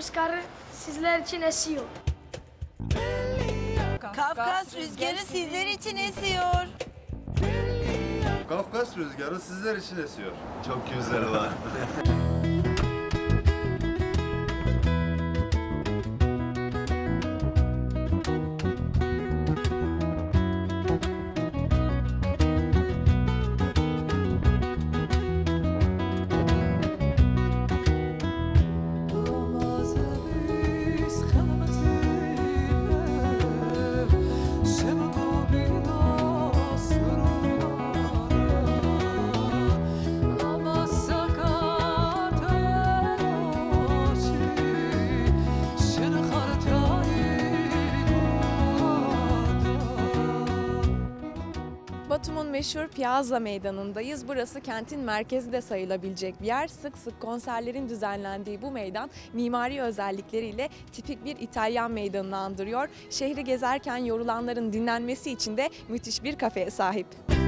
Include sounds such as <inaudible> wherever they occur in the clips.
rüzgarı sizler için esiyor. Kafkas rüzgarı sizler için esiyor. Kafkas rüzgarı sizler için esiyor. Çok güzel var. <laughs> meşhur Piazza Meydanı'ndayız. Burası kentin merkezi de sayılabilecek bir yer. Sık sık konserlerin düzenlendiği bu meydan mimari özellikleriyle tipik bir İtalyan meydanını andırıyor. Şehri gezerken yorulanların dinlenmesi için de müthiş bir kafeye sahip.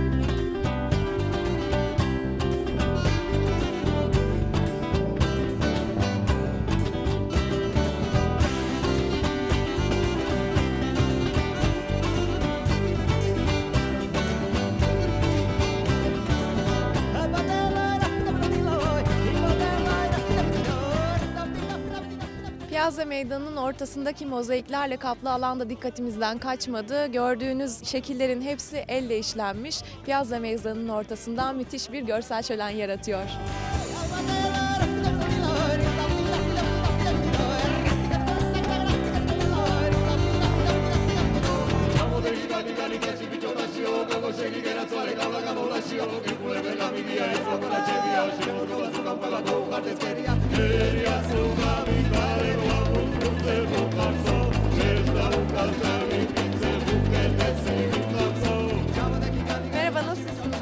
Piazza Meydanı'nın ortasındaki mozaiklerle kaplı alanda dikkatimizden kaçmadı. Gördüğünüz şekillerin hepsi elle işlenmiş. Piazza Meydanı'nın ortasından müthiş bir görsel şölen yaratıyor.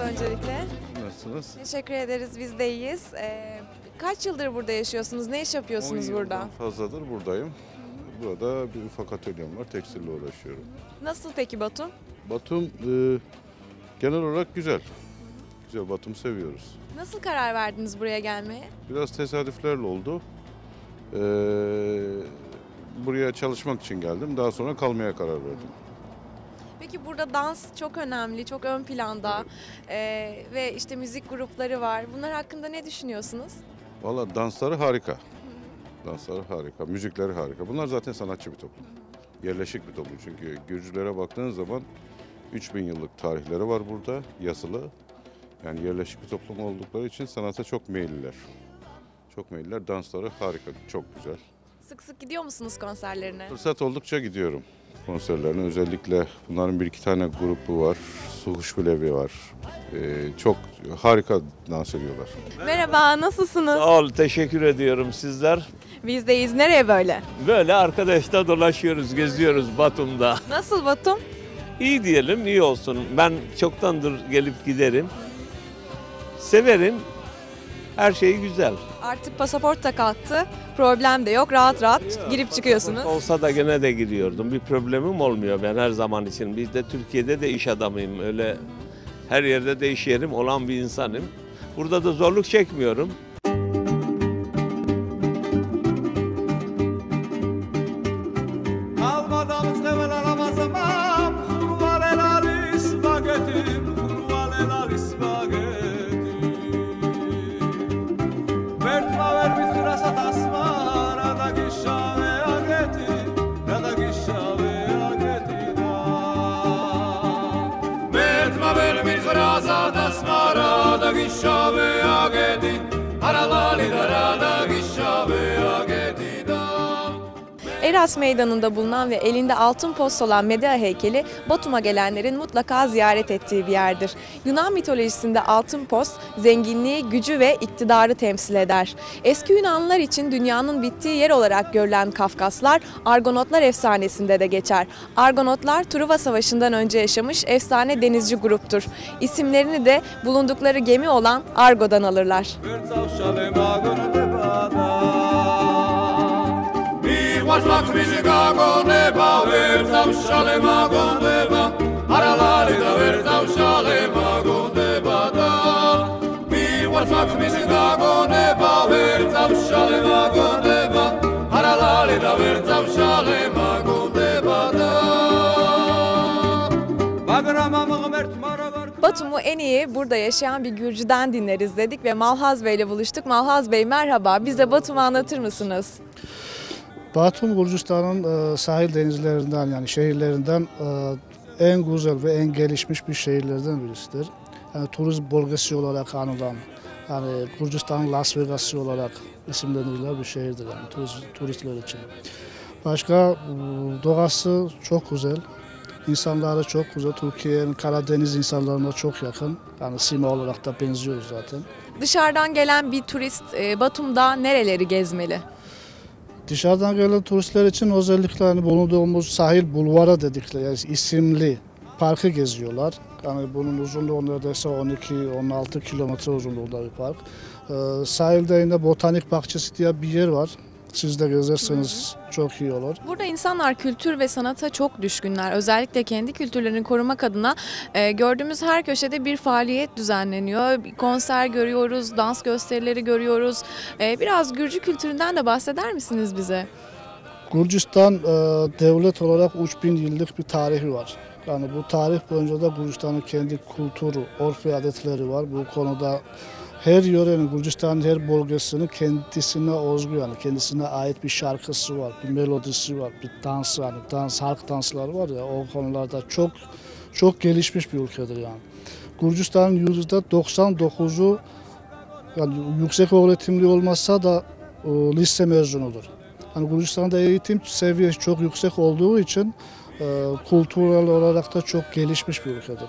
Nasılsınız öncelikle? Nasılsınız? Teşekkür ederiz biz de iyiyiz. Ee, kaç yıldır burada yaşıyorsunuz? Ne iş yapıyorsunuz 10 burada? yıldan fazladır buradayım. Burada bir ufak atölyem var. Tekstille uğraşıyorum. Nasıl peki Batum? Batum e, genel olarak güzel. Güzel Batum seviyoruz. Nasıl karar verdiniz buraya gelmeye? Biraz tesadüflerle oldu. E, buraya çalışmak için geldim. Daha sonra kalmaya karar verdim. Peki burada dans çok önemli, çok ön planda Ee, ve işte müzik grupları var. Bunlar hakkında ne düşünüyorsunuz? Valla dansları harika. Dansları harika, müzikleri harika. Bunlar zaten sanatçı bir toplum. Yerleşik bir toplum çünkü Gürcülere baktığın zaman 3000 yıllık tarihleri var burada yazılı. Yani yerleşik bir toplum oldukları için sanata çok meyilliler. Çok meyilliler. Dansları harika, çok güzel. Sık sık gidiyor musunuz konserlerine? Fırsat oldukça gidiyorum konserlerine. Özellikle bunların bir iki tane grubu var. Suhuş Bilevi var. Ee, çok harika dans ediyorlar. Merhaba, nasılsınız? Sağ ol, teşekkür ediyorum sizler. Bizdeyiz. Nereye böyle? Böyle arkadaşlar dolaşıyoruz, geziyoruz Batum'da. Nasıl Batum? İyi diyelim, iyi olsun. Ben çoktandır gelip giderim. Severim. Her şey güzel. Artık pasaport da kalktı. Problem de yok. Rahat rahat girip çıkıyorsunuz. Olsa da gene de giriyordum. Bir problemim olmuyor ben her zaman için. Biz de Türkiye'de de iş adamıyım. Öyle her yerde de iş yerim olan bir insanım. Burada da zorluk çekmiyorum. shabbat Eras Meydanı'nda bulunan ve elinde altın post olan Medea heykeli Batum'a gelenlerin mutlaka ziyaret ettiği bir yerdir. Yunan mitolojisinde altın post zenginliği, gücü ve iktidarı temsil eder. Eski Yunanlılar için dünyanın bittiği yer olarak görülen Kafkaslar Argonotlar efsanesinde de geçer. Argonotlar Truva Savaşı'ndan önce yaşamış efsane denizci gruptur. İsimlerini de bulundukları gemi olan Argo'dan alırlar. Miłość Chicago neba, wyrcał szale mago neba, Aralali da wyrcał szale mago neba da. Barmak mizgago neba Vertzav shalema neba Haralali da vertzav shalema neba da Bagrama mağmert maravar Batum'u en iyi burada yaşayan bir Gürcü'den dinleriz dedik ve Malhaz Bey ile buluştuk. Malhaz Bey merhaba, bize Batum'u anlatır mısınız? Batum Gürcistan'ın e, sahil denizlerinden yani şehirlerinden e, en güzel ve en gelişmiş bir şehirlerden birisidir. Yani turizm bölgesi olarak anılan, yani Gürcistan'ın Las Vegas'ı olarak isimlendirilen bir şehirdir yani turist, turistler için. Başka e, doğası çok güzel, insanları çok güzel. Türkiye'nin Karadeniz insanlarına çok yakın. Yani sima olarak da benziyoruz zaten. Dışarıdan gelen bir turist Batum'da nereleri gezmeli? Dışarıdan gelen turistler için özellikle hani bulunduğumuz sahil bulvara dedikleri yani isimli parkı geziyorlar. Yani bunun uzunluğu neredeyse 12-16 kilometre uzunluğunda bir park. Ee, sahilde yine botanik bahçesi diye bir yer var. Siz de gezerseniz çok iyi olur. Burada insanlar kültür ve sanata çok düşkünler. Özellikle kendi kültürlerini korumak adına e, gördüğümüz her köşede bir faaliyet düzenleniyor. Bir konser görüyoruz, dans gösterileri görüyoruz. E, biraz Gürcü kültüründen de bahseder misiniz bize? Gürcistan e, devlet olarak 3000 yıllık bir tarihi var. Yani bu tarih boyunca da Gürcistan'ın kendi kültürü, örf ve adetleri var. Bu konuda her yörenin, Gürcistan'ın her bölgesinin kendisine özgü yani kendisine ait bir şarkısı var, bir melodisi var, bir dans yani dans, halk dansları var ya o konularda çok çok gelişmiş bir ülkedir yani. Gürcistan'ın yüzde 99'u yani yüksek öğretimli olmasa da e, lise mezunudur. Hani Gürcistan'da eğitim seviyesi çok yüksek olduğu için e, kültürel olarak da çok gelişmiş bir ülkedir.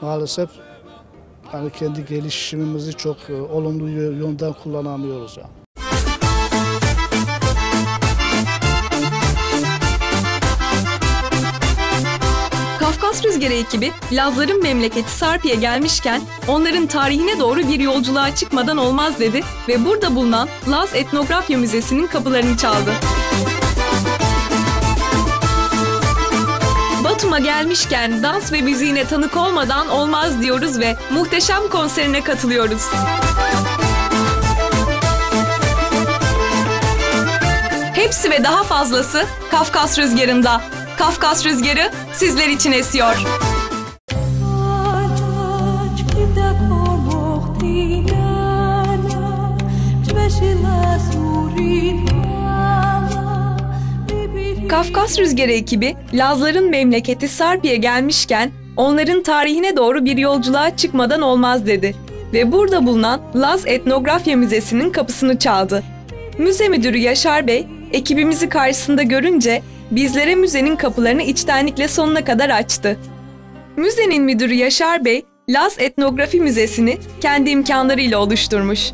Maalesef hani kendi gelişimimizi çok e, olumlu yö- yönden kullanamıyoruz yani. Kafkas Rüzgarı ekibi Lazların memleketi Sarpi'ye gelmişken onların tarihine doğru bir yolculuğa çıkmadan olmaz dedi ve burada bulunan Laz Etnografya Müzesi'nin kapılarını çaldı. Batum'a gelmişken dans ve müziğine tanık olmadan olmaz diyoruz ve muhteşem konserine katılıyoruz. Hepsi ve daha fazlası Kafkas Rüzgarı'nda. Kafkas Rüzgarı sizler için esiyor. Kafkas Rüzgarı ekibi Lazların memleketi Sarpi'ye gelmişken onların tarihine doğru bir yolculuğa çıkmadan olmaz dedi ve burada bulunan Laz Etnografya Müzesi'nin kapısını çaldı. Müze müdürü Yaşar Bey ekibimizi karşısında görünce bizlere müzenin kapılarını içtenlikle sonuna kadar açtı. Müzenin müdürü Yaşar Bey, Laz Etnografi Müzesi'ni kendi imkanlarıyla oluşturmuş.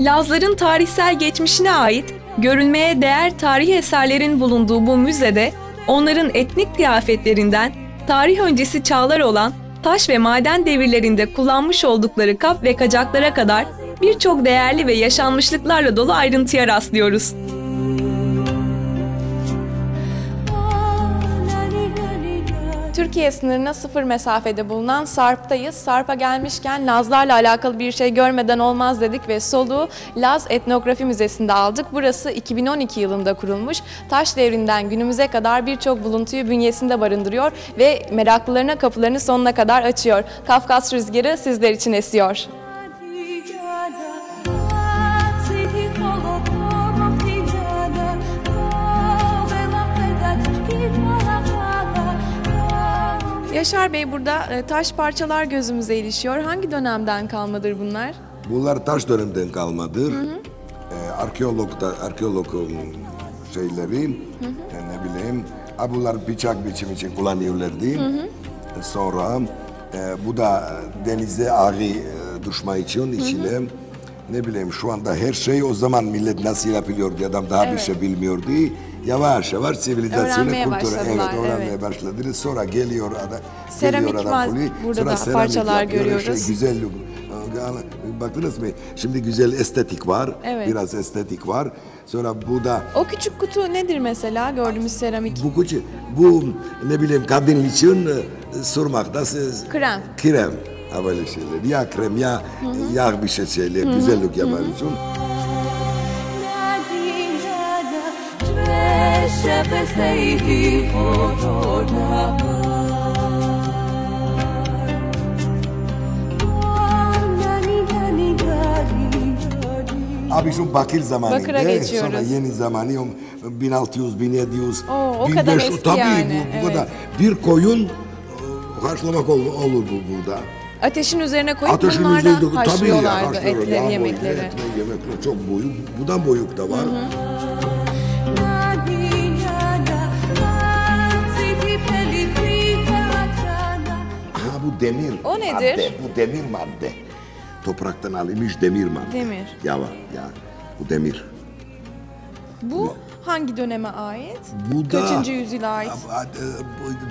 Lazların tarihsel geçmişine ait görülmeye değer tarihi eserlerin bulunduğu bu müzede onların etnik kıyafetlerinden tarih öncesi çağlar olan taş ve maden devirlerinde kullanmış oldukları kap ve kacaklara kadar birçok değerli ve yaşanmışlıklarla dolu ayrıntıya rastlıyoruz. Türkiye sınırına sıfır mesafede bulunan Sarp'tayız. Sarp'a gelmişken Lazlarla alakalı bir şey görmeden olmaz dedik ve soluğu Laz Etnografi Müzesi'nde aldık. Burası 2012 yılında kurulmuş. Taş devrinden günümüze kadar birçok buluntuyu bünyesinde barındırıyor ve meraklılarına kapılarını sonuna kadar açıyor. Kafkas Rüzgarı sizler için esiyor. Yaşar Bey burada e, taş parçalar gözümüze ilişiyor. Hangi dönemden kalmadır bunlar? Bunlar taş dönemden kalmadır. Ee, arkeolog da arkeolog şeyleri e, ne bileyim. ha, Bunlar bıçak biçim için kullanıyorlardı. E, Sonra e, bu da denize ağı e, düşme için içine ne bileyim şu anda her şey o zaman millet nasıl yapılıyordu adam daha bir Evet. şey bilmiyordu. Yavaş yavaş sivilizasyona Öğrenmeye evet öğrenmeye evet. başladılar. Sonra geliyor adam Seramik geliyor mal- poli, burada sonra da seramik parçalar yapıyor, görüyoruz. Şey güzel Baktınız mı? Şimdi güzel estetik var. Evet. Biraz estetik var. Sonra bu da O küçük kutu nedir mesela gördüğümüz seramik? bu küçük, bu ne bileyim kadın için e, sürmakta siz Krem. krem. Ha böyle şeyler. Ya krem ya yağ bir şey şeyler. Güzellik yapar için. Abi şu bakır zamanıydı. Bakıra geçiyoruz. Sonra yeni zamanı o 1600, 1700, Oo, o kadar eski tabii yani, bu, bu evet. kadar. Bir koyun e, karşılamak olur, olur bu burada. Ateşin üzerine koyup Ateşin bunlarla üzerinde tabii ya haşlıyorlardı etleri, yemekleri. boyu, etleri, yemekler çok boyuk. Budan boyuk da var. Ha bu demir. O nedir? Madde, bu demir madde. Topraktan alınmış demir madde. Demir. Ya var ya. Bu demir. Bu hangi döneme ait? Bu da Kaçıncı yüzyıla ait?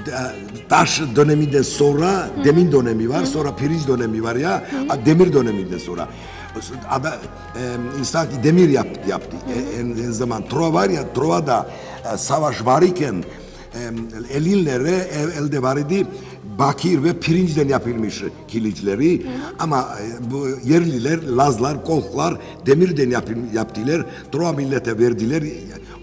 da- taş döneminden sonra demir dönemi var, sonra pirinç dönemi var ya, demir döneminden sonra. Ada, e, insan ki demir yaptı, yaptı. E, en, en zaman Trova var ya, Trova'da e, savaş var iken e, elinlere el, elde var idi bakir ve pirinçten yapılmış kiliçleri ama e, bu yerliler, Lazlar, Kolklar demirden yapıl- yaptılar. Trova millete verdiler.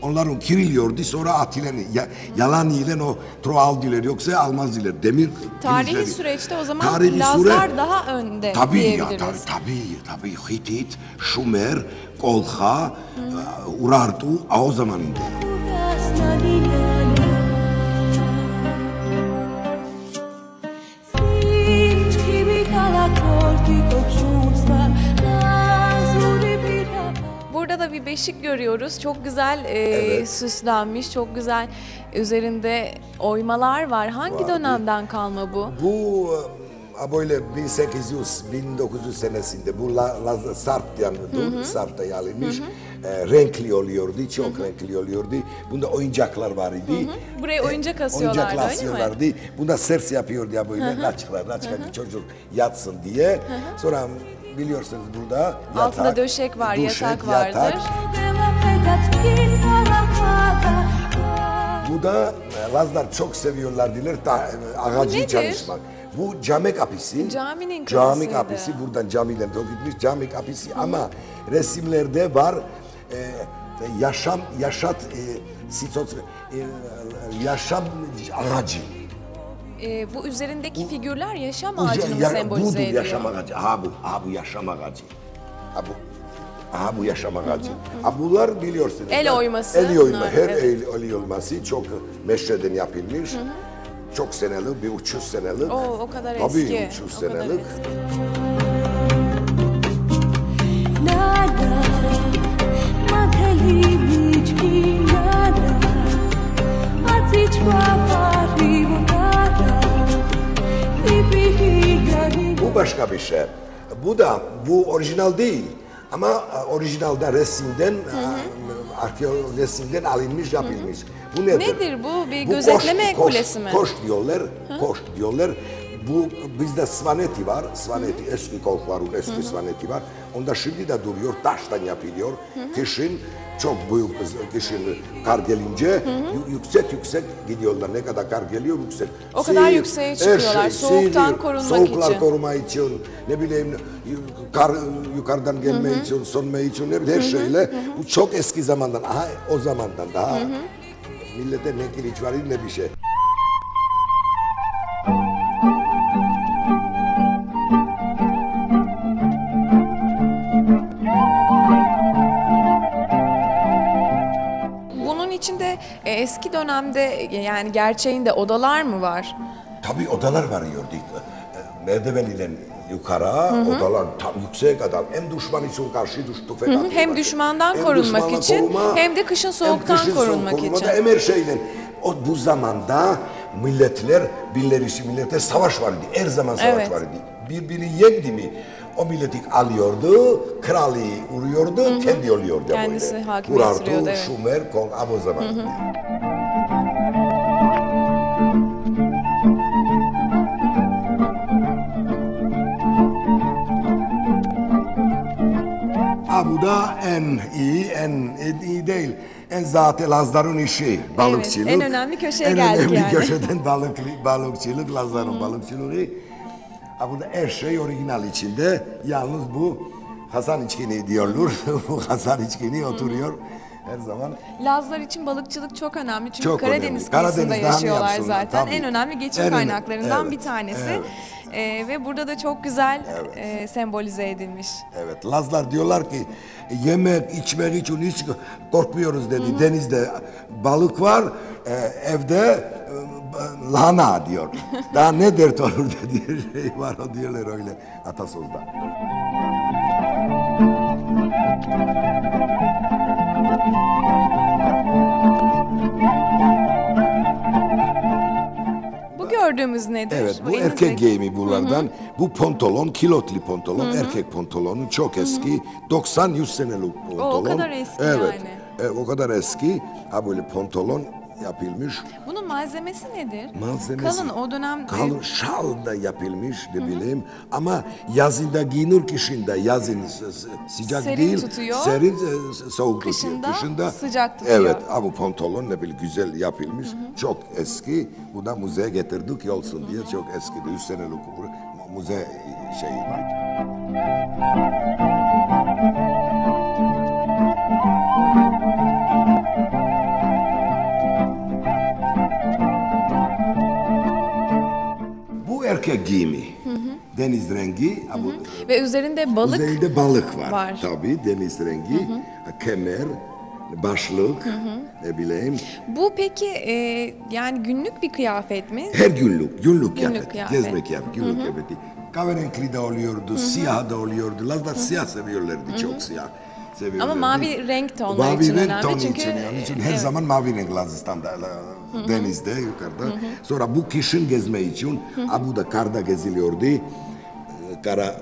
Onların kiriliyordu sonra attılar. Ya, yalan ile o Trova aldılar yoksa almazdılar. Demir Tarihi kilitleri. süreçte o zaman Tarihi Lazlar süre- daha önde Tabii ya diyebiliriz. tabii tabii tabii Hitit, Şumer, Kolha, e, Urartu o zamanında. Burada bir beşik görüyoruz. Çok güzel e, süslenmiş, çok güzel üzerinde oymalar var. Hangi Var. dönemden kalma bu? Bu e, böyle 1800 1900 senesinde bu La, La, Sarp'tan Sarp'ta yayılmış. E, renkli oluyordu, çok renkli oluyordu. Bunda oyuncaklar var idi. Buraya oyuncak asıyorlardı mi? asıyorlardı. Bunda sers yapıyor ya böyle laçklar ki çocuk yatsın diye. Sonra biliyorsunuz burada yatak, Altında döşek var, yatak vardır. Bu da e, Lazlar çok seviyorlar diler ta, e, ağacı çalışmak. Bu cami kapısı. Caminin Cami kapısıydı. kapısı buradan camiyle gitmiş cami kapısı ama resimlerde var e, yaşam yaşat e, sitot, e, yaşam ağacı. E, bu üzerindeki figürler yaşam ağacını mı ya- sembolize budur ediyor? yaşam ağacı. Ha bu, ha bu yaşam ağacı. Ha bu. Ha bu yaşam ağacı. Ha bunlar biliyorsunuz. El da, oyması El oyma. Her evet. el, el oyması çok meşreden yapılmış. Çok senelik, bir 300 senelik. Oo, o kadar Tabii eski. 300 o kadar senelik. eski. Başka bir şey. Bu da bu orijinal değil. Ama e, orijinalde resimden, e, arkeolog resimden alınmış, yapılmış. Bu nedir? Nedir bu? Bir Bu gözetleme koş- koş- kulesi mi? Koş diyorlar, koş diyorlar. Bu bizde Svaneti var, Svaneti eski kolkların eski Svaneti var. Onda şimdi de duruyor, taştan yapılıyor. Kışın çok büyük kışın kar gelince yü- yüksek yüksek gidiyorlar. Ne kadar kar geliyor yüksek. O kadar yükseğe her çıkıyorlar, soğuktan korunmak soğuklar için. koruma için, ne bileyim kar yukarıdan gelme için, sönme için, ne bileyim her şeyle. Bu çok eski zamandan, aha o zamandan daha millete ne kiliç var ne bir şey. E, eski dönemde e, yani gerçeğinde odalar mı var? Tabii odalar var gördük. Merdiven ile yukarı odalar tam yüksek adam. Hem düşman için karşı düş tüfek hem düşmandan korunmak düşmandan için, hem de kışın soğuktan kışın korunmak soğuk için. Hem her şeyle. O bu zamanda milletler, birleşik milletler savaş vardı. Her zaman savaş Evet. vardı. Birbirini yendi mi o milleti alıyordu, kralı vuruyordu, kendi oluyordu. Kendisi böyle. hakimiyet Urartu, sürüyordu, evet. Şumer, Kong, ama o zaman. Ha bu da en iyi, en, en iyi değil. En zaten Lazların işi, balıkçılık. en önemli köşeye en geldik önemli yani. köşeden <laughs> balık, balıkçılık, Lazların balıkçılığı. Ha burada her şey orijinal içinde. Yalnız bu Hasan içkini diyorlar. <laughs> bu Hasan içkini oturuyor her zaman. Lazlar için balıkçılık çok önemli çünkü Çok Karadeniz önemli. kıyısında yaşıyorlar zaten. tabii. En önemli geçim En kaynaklarından evet, bir tanesi. evet. Ee, ve burada da çok güzel e, sembolize edilmiş. Evet, Lazlar diyorlar ki yemek, içmek için hiç korkmuyoruz dedi. Denizde balık var, e, evde e, lahana diyor. Daha ne dert olur dedi şey var o diyorlar öyle atasözde. Bu gördüğümüz nedir? Evet bu elinizdeki- erkek giyimi bunlardan. Bu pantolon, kilotli pantolon, erkek pantolonu çok eski. 90-100 senelik pantolon. kadar eski evet. yani. Evet, o kadar eski. Ha böyle pantolon yapılmış. Bunun malzemesi nedir? Malzemesi. Kalın o dönem Kalın şal da yapılmış ne bileyim. Ama yazında giyinir kışında. Yazın sıcak Serin değil. tutuyor. Serin e, soğuk Kışında tutuyor. sıcak tutuyor. Evet bu pantolon ne bileyim güzel yapılmış. Çok eski. Bu da müzeye getirdik olsun diye çok eski. 100 senelik müze şeyi var. Erkek giyimi. Deniz rengi. ha bu- ve üzerinde balık Üzerinde balık var. var. Tabii deniz rengi. Kemer, başlık, ne bileyim. Bu peki e, yani günlük bir kıyafet mi? Her günlük, günlük kıyafet. kıyafet. Gezmek kıyafet, günlük kıyafeti. Kahverengi de oluyordu, siyah da oluyordu. Lazlar siyah seviyorlardı, çok siyah seviyorlardı. Ama mavi renk de onlar mavi için renk önemli tonu çünkü için, onun için her evet. zaman mavi renk Lazistan'da, la- denizde, yukarıda. Sonra bu kışın gezme için, ha bu da karda geziliyordu. Ee, Kara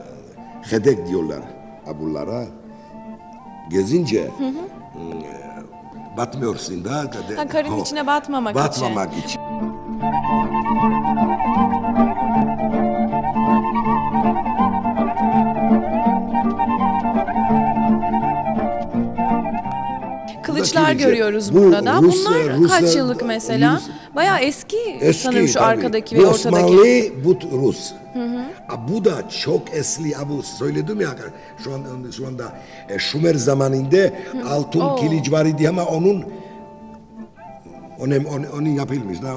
hedek diyorlar abulara. Gezince e, batmıyorsun da. Ha, karın Ho, içine batmamak için. Batmamak için. Kılıçlar Buradaki görüyoruz bu burada da. Rus- Bunlar Rus- kaç yıllık mesela? Rus- Bayağı eski, Eski sanırım şu tabii. arkadaki ve ortadaki. Osmanlı, bu Rus. Ha, bu da çok eski. Bu söyledim ya şu an şu anda e, Şumer zamanında altın Oo. kiliç var idi ama onun onun, onun, onun yapılmış. Da,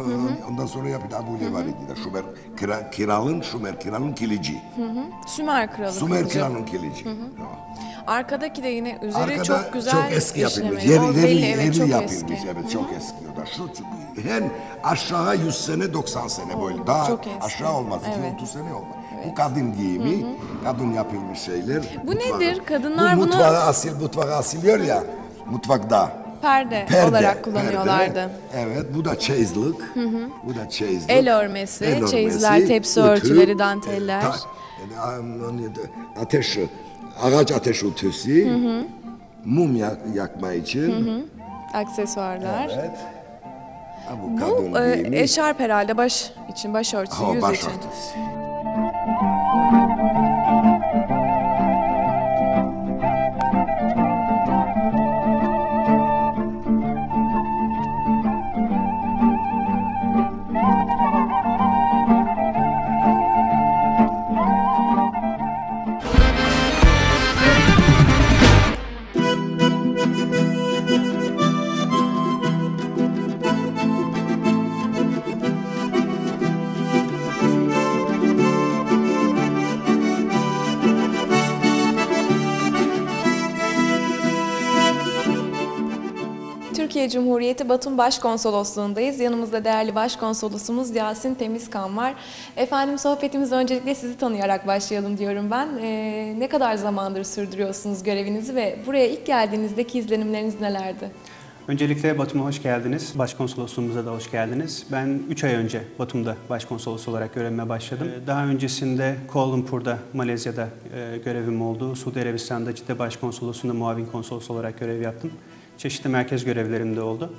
Ondan sonra yapıldı. Ha, böyle var idi. Şumer kira, kiralın, Şumer kiralın kilici. Sümer kralı. Sümer kılıcı. kiralın kilici. Ha. Arkadaki de yine üzeri Arkada çok güzel çok eski yapılmış. O yeri, belli, evet, çok yapılmış. eski. Evet çok eski. O da şu hem aşağı 100 sene 90 sene böyle. Daha çok eski. aşağı olmaz. Evet. 2-30 sene olmaz. Bu kadın giyimi, kadın yapılmış şeyler. Bu Mutfağı- nedir? Kadınlar Bu bunu- mutfağa asil, mutfağa asiliyor ya. Mutfakta. Perde, Perde, olarak kullanıyorlardı. perde. Evet, bu da çeyizlik. Bu da çeyizlik. El örmesi, El çeyizler, tepsi ütü, örtüleri, danteller. ta- e, hani ateş, ağaç ateş ütüsü. Mum yak- yakma için. Aksesuarlar. Evet. Ha, bu kadın Bu e, eşarp herhalde baş için, başörtüsü, Ha, yüz baş için. örtüsü. Cumhuriyeti Batum Başkonsolosluğundayız. Yanımızda değerli Başkonsolosumuz Yasin Temizkan var. Efendim sohbetimize öncelikle sizi tanıyarak başlayalım diyorum ben. Ee, ne kadar zamandır sürdürüyorsunuz görevinizi ve buraya ilk geldiğinizdeki izlenimleriniz nelerdi? Öncelikle Batum'a hoş geldiniz. Başkonsolosluğumuza da hoş geldiniz. Ben 3 ay önce Batum'da başkonsolos olarak görevime başladım. Ee, Daha öncesinde Kuala Lumpur'da, Malezya'da e, görevim oldu. Suudi Arabistan'da Cidde Başkonsolosluğu'nda muavin konsolos olarak görev yaptım. Çeşitli merkez görevlerim de oldu.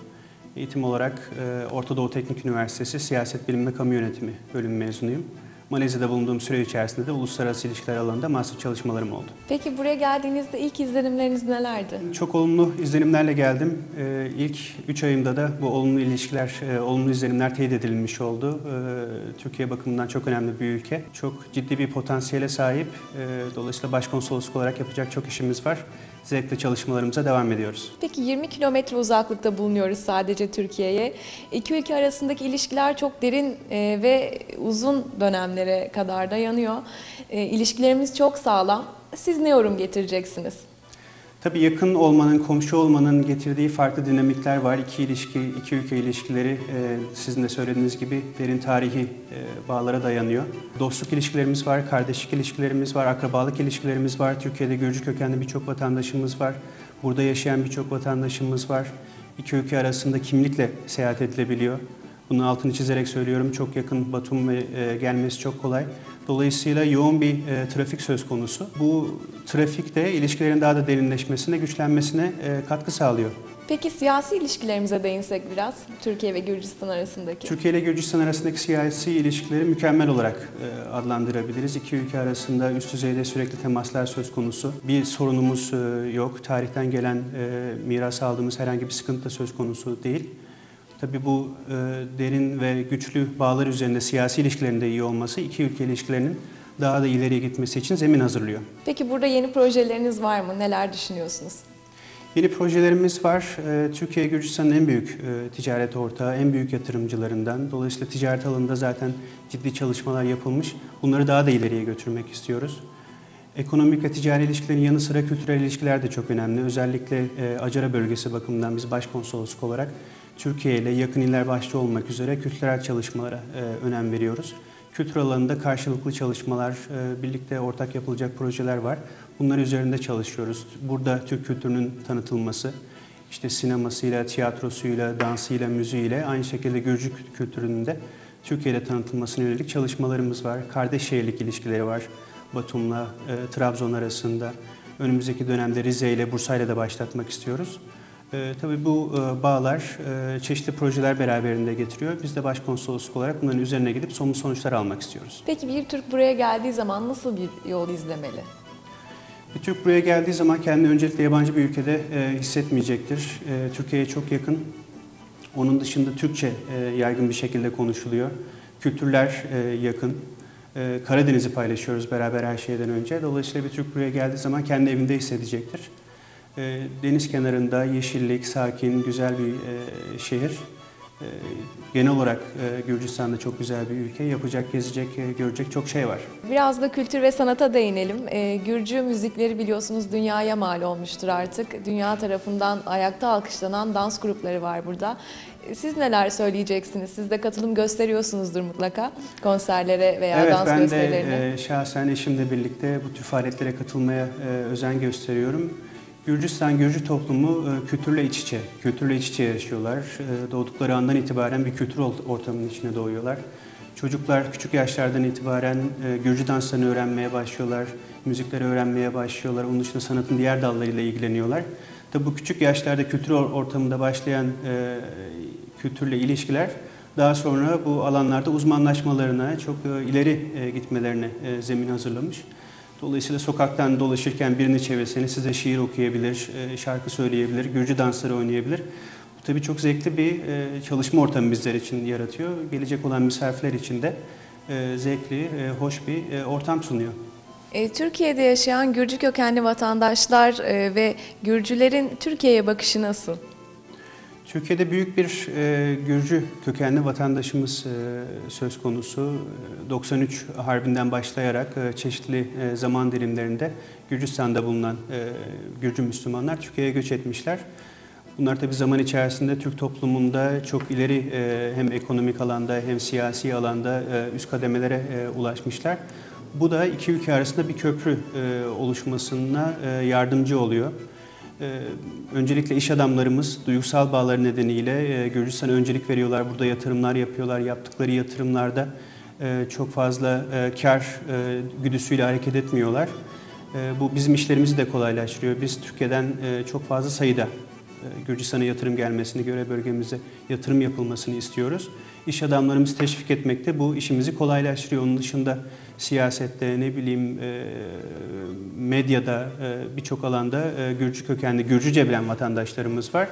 Eğitim olarak e, Orta Doğu Teknik Üniversitesi Siyaset Bilimi ve Kamu Yönetimi bölümü mezunuyum. Malezya'da bulunduğum süre içerisinde de uluslararası ilişkiler alanında master çalışmalarım oldu. Peki buraya geldiğinizde ilk izlenimleriniz nelerdi? Çok olumlu izlenimlerle geldim. Ee, ilk 3 ayımda da bu olumlu ilişkiler, e, olumlu izlenimler teyit edilmiş oldu. Ee, Türkiye bakımından çok önemli bir ülke. Çok ciddi bir potansiyele sahip. Ee, dolayısıyla başkonsolosluk olarak yapacak çok işimiz var. Zevkle çalışmalarımıza devam ediyoruz. Peki 20 kilometre uzaklıkta bulunuyoruz sadece Türkiye'ye. İki ülke arasındaki ilişkiler çok derin e, ve uzun dönemlere kadar dayanıyor. E, İlişkilerimiz çok sağlam. Siz ne yorum getireceksiniz? Tabii yakın olmanın, komşu olmanın getirdiği farklı dinamikler var. İki ilişki, iki ülke ilişkileri e, sizin de söylediğiniz gibi derin tarihi e, bağlara dayanıyor. Dostluk ilişkilerimiz var, kardeşlik ilişkilerimiz var, akrabalık ilişkilerimiz var. Türkiye'de Gürcü kökenli birçok vatandaşımız var. Burada yaşayan birçok vatandaşımız var. İki ülke arasında kimlikle seyahat edilebiliyor. Bunun altını çizerek söylüyorum. Çok yakın Batum ve e, gelmesi çok kolay. Dolayısıyla yoğun bir e, trafik söz konusu. Bu trafik de ilişkilerin daha da derinleşmesine, güçlenmesine e, katkı sağlıyor. Peki siyasi ilişkilerimize değinsek biraz Türkiye ve Gürcistan arasındaki. Türkiye ile Gürcistan arasındaki siyasi ilişkileri mükemmel olarak e, adlandırabiliriz. İki ülke arasında üst düzeyde sürekli temaslar söz konusu. Bir sorunumuz e, yok. Tarihten gelen e, miras aldığımız herhangi bir sıkıntı da söz konusu değil. Tabii bu e, derin ve güçlü bağlar üzerinde siyasi ilişkilerin de iyi olması iki ülke ilişkilerinin daha da ileriye gitmesi için zemin hazırlıyor. Peki burada yeni projeleriniz var mı? Neler düşünüyorsunuz? Yeni projelerimiz var. Ee, Türkiye Gürcistan'ın en büyük e, ticaret ortağı, en büyük yatırımcılarından. Dolayısıyla ticaret alanında zaten ciddi çalışmalar yapılmış. Bunları daha da ileriye götürmek istiyoruz. Ekonomik ve ticari ilişkilerin yanı sıra kültürel ilişkiler de çok önemli. Özellikle e, Acara bölgesi bakımından biz başkonsolosluk olarak Türkiye ile yakın iller başta olmak üzere kültürel çalışmalara e, önem veriyoruz. Kültür alanında karşılıklı çalışmalar, birlikte ortak yapılacak projeler var. Bunlar üzerinde çalışıyoruz. Burada Türk kültürünün tanıtılması, işte sinemasıyla, tiyatrosuyla, dansıyla, müziğiyle aynı şekilde Gürcü kültürünün de Türkiye'de tanıtılmasına yönelik çalışmalarımız var. Kardeş şehirlik ilişkileri var Batum'la e, Trabzon arasında. Önümüzdeki dönemde Rize ile Bursa ile de başlatmak istiyoruz. E, tabii bu e, bağlar e, çeşitli projeler beraberinde getiriyor. Biz de başkonsolosluk olarak bunların üzerine gidip somut sonuçlar almak istiyoruz. Peki bir Türk buraya geldiği zaman nasıl bir yol izlemeli? Bir Türk buraya geldiği zaman kendini öncelikle yabancı bir ülkede e, hissetmeyecektir. E, Türkiye'ye çok yakın. Onun dışında Türkçe e, yaygın bir şekilde konuşuluyor. Kültürler e, yakın. E, Karadeniz'i paylaşıyoruz beraber her şeyden önce. Dolayısıyla bir Türk buraya geldiği zaman kendi evinde hissedecektir. E, deniz kenarında yeşillik, sakin, güzel bir e, şehir. E, genel olarak e, Gürcistan'da çok güzel bir ülke. Yapacak, gezecek, e, görecek çok şey var. Biraz da kültür ve sanata değinelim. Ee, Gürcü müzikleri biliyorsunuz dünyaya mal olmuştur artık. Dünya tarafından ayakta alkışlanan dans grupları var burada. Ee, Siz neler söyleyeceksiniz? Siz de katılım gösteriyorsunuzdur mutlaka konserlere veya evet, dans ben gösterilerine. de e, şahsen eşimle birlikte bu tür faaliyetlere katılmaya e, özen gösteriyorum. Gürcistan, Gürcü toplumu e, kültürle iç içe, kültürle iç içe yaşıyorlar. E, doğdukları andan itibaren bir kültür ort- ortamının içine doğuyorlar. Çocuklar küçük yaşlardan itibaren e, Gürcü danslarını öğrenmeye başlıyorlar, müzikleri öğrenmeye başlıyorlar. Onun dışında sanatın diğer dallarıyla ilgileniyorlar. Tabi bu küçük yaşlarda kültür or- ortamında başlayan kültürle ilişkiler daha sonra bu alanlarda uzmanlaşmalarına, çok ileri gitmelerine zemin hazırlamış. Dolayısıyla sokaktan dolaşırken birini çevirseniz size şiir okuyabilir, e, şarkı söyleyebilir, Gürcü dansları oynayabilir. Bu tabii çok zevkli bir e, çalışma ortamı bizler için yaratıyor. Gelecek olan misafirler için de e, zevkli, hoş bir ortam sunuyor. Türkiye'de yaşayan Gürcü kökenli vatandaşlar ve Gürcülerin Türkiye'ye bakışı nasıl? Türkiye'de büyük bir e, Gürcü kökenli vatandaşımız e, söz konusu. E, 93 Harbi'nden başlayarak e, çeşitli e, zaman dilimlerinde Gürcistan'da bulunan e, Gürcü Müslümanlar Türkiye'ye göç etmişler. Bunlar tabi zaman içerisinde Türk toplumunda çok ileri e, hem ekonomik alanda hem siyasi alanda e, üst kademelere e, ulaşmışlar. Bu da iki ülke arasında bir köprü e, oluşmasına e, yardımcı oluyor. Ee, öncelikle iş adamlarımız duygusal bağları nedeniyle e, Gürcistan'a öncelik veriyorlar. Burada yatırımlar yapıyorlar. Yaptıkları yatırımlarda e, çok fazla e, kar güdüsüyle hareket etmiyorlar. Bu bizim işlerimizi de kolaylaştırıyor. Biz Türkiye'den çok fazla sayıda Gürcistan'a yatırım gelmesini, görev bölgemize yatırım yapılmasını istiyoruz. İş adamlarımızı teşvik etmekte bu işimizi kolaylaştırıyor. Onun dışında siyasette, ne bileyim e, medyada, e, birçok alanda e, Gürcü kökenli, Gürcüce bilen vatandaşlarımız var.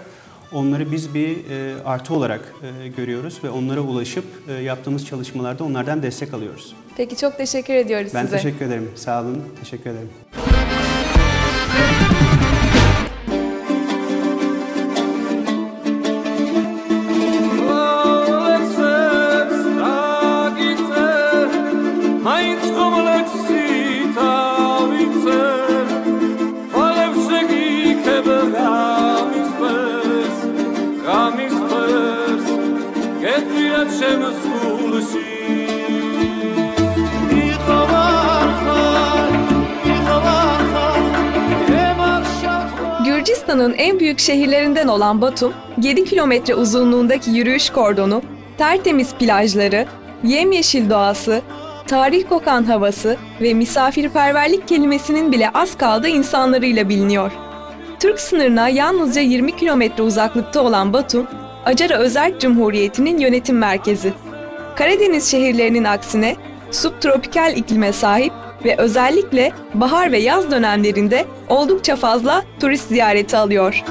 Onları biz bir e, artı olarak e, görüyoruz ve onlara ulaşıp e, yaptığımız çalışmalarda onlardan destek alıyoruz. Peki çok teşekkür ediyoruz Ben size. teşekkür ederim. Sağ olun. Teşekkür ederim. Gürcistan'ın en büyük şehirlerinden olan Batum, 7 kilometre uzunluğundaki yürüyüş kordonu, tertemiz plajları, yemyeşil doğası, tarih kokan havası ve misafirperverlik kelimesinin bile az kaldığı insanlarıyla biliniyor. Türk sınırına yalnızca 20 kilometre uzaklıkta olan Batum, Acara Özerk Cumhuriyeti'nin yönetim merkezi. Karadeniz şehirlerinin aksine subtropikal iklime sahip ve özellikle bahar ve yaz dönemlerinde oldukça fazla turist ziyareti alıyor.